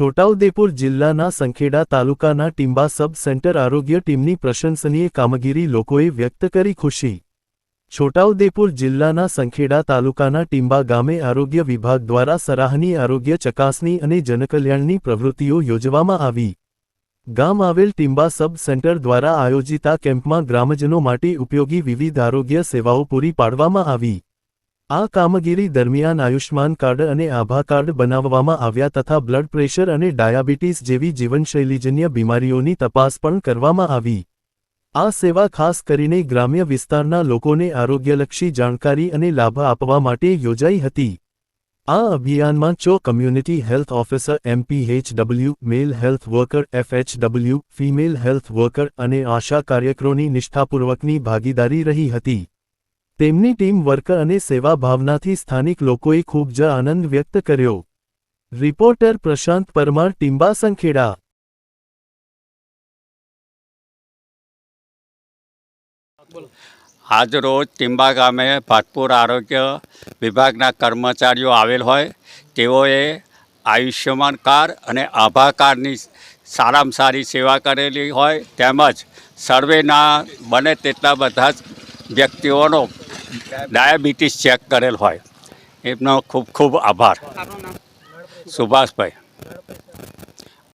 છોટાઉદેપુર જિલ્લાના સંખેડા તાલુકાના ટીંબા સબ સેન્ટર આરોગ્ય ટીમની પ્રશંસનીય કામગીરી લોકોએ વ્યક્ત કરી ખુશી. છોટાઉદેપુર જિલ્લાના સંખેડા તાલુકાના ટીંબા ગામે આરોગ્ય વિભાગ દ્વારા સરાહનીય આરોગ્ય ચકાસણી અને જનકલ્યાણની પ્રવૃત્તિઓ યોજવામાં આવી. ગામ આવેલ ટીંબા સબ સેન્ટર દ્વારા આયોજિત આ કેમ્પમાં ગ્રામજનો માટે ઉપયોગી વિવિધ આરોગ્ય સેવાઓ પૂરી પાડવામાં આવી. આ કામગીરી દરમિયાન આયુષ્માન કાર્ડ અને આભા કાર્ડ બનાવવામાં આવ્યા તથા બ્લડ પ્રેશર અને ડાયાબિટીસ જેવી જીવનશૈલીજન્ય બીમારીઓની તપાસ પણ કરવામાં આવી. આ સેવા ખાસ કરીને ગ્રામ્ય વિસ્તારના લોકોને આરોગ્યલક્ષી જાણકારી અને લાભ આપવા માટે યોજાઈ હતી. આ અભિયાનમાં ચો community health officer MPHW, male health worker FHW, female health worker અને આશા કાર્યકરોની નિષ્ઠાપૂર્વકની ભાગીદારી રહી હતી. તેમની ટીમ વર્ક અને સેવા ભાવનાથી સ્થાનિક લોકોએ ખૂબ જ આનંદ વ્યક્ત કર્યો. રિપોર્ટર પ્રશાંત પરમાર ટીમ્બા સંખેડા આજ રોજ ટિંબા ગામે ભાતપુર આરોગ્ય વિભાગના કર્મચારીઓ આવેલ હોય, તેઓએ આયુષ્યમાન કાર્ડ અને આભા કાર્ડની સારામાં સારી સેવા કરેલી હોય, તેમજ સર્વેના બને તેટલા બધા જ વ્યક્તિઓનો ડાયાબિટીસ ચેક કરેલ હોય. એમનો ખૂબ ખૂબ આભાર. સુભાષભાઈ.